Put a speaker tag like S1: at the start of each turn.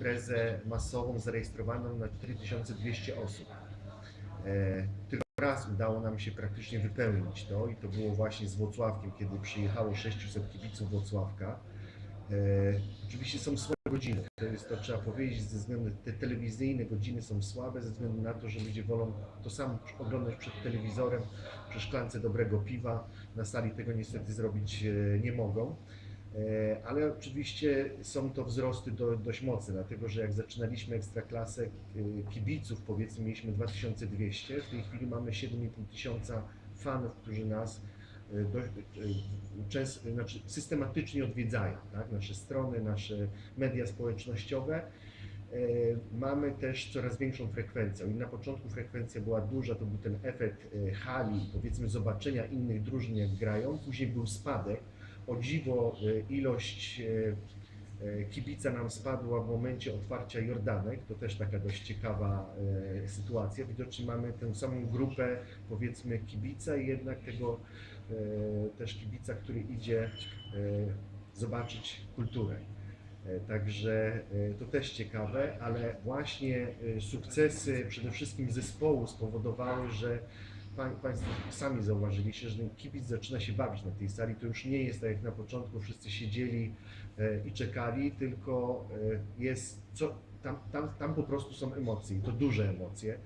S1: imprezę masową zarejestrowaną na 4200 osób. E, Tylko raz udało nam się praktycznie wypełnić to i to było właśnie z Włocławkiem, kiedy przyjechało 600 kibiców Włocławka. E, oczywiście są słabe godziny, to jest to trzeba powiedzieć, ze względu te telewizyjne godziny są słabe ze względu na to, że ludzie wolą to samo oglądać przed telewizorem, przy szklance dobrego piwa. Na sali tego niestety zrobić e, nie mogą. E, Ale oczywiście są to wzrosty do, dość mocne, dlatego że jak zaczynaliśmy Ekstraklasę, e, kibiców powiedzmy mieliśmy 2200, w tej chwili mamy 7,5 tysiąca fanów, którzy nas e, do, częst, znaczy systematycznie odwiedzają, tak? nasze strony, nasze media społecznościowe. Mamy też coraz większą frekwencję. I na początku frekwencja była duża, to był ten efekt hali, powiedzmy zobaczenia innych drużyn jak grają. Później był spadek. O dziwo e, ilość e, e, kibica nam spadła w momencie otwarcia Jordanek. To też taka dość ciekawa sytuacja. Widocznie mamy tę samą grupę powiedzmy kibica i jednak tego też kibica, który idzie zobaczyć kulturę. Także to też ciekawe, ale właśnie sukcesy przede wszystkim zespołu spowodowały, że Państwo sami zauważyliście, że ten kibic zaczyna się bawić na tej sali. To już nie jest tak jak na początku, wszyscy siedzieli e, i czekali, tylko e, jest co, tam, tam, tam po prostu są emocje i to duże emocje.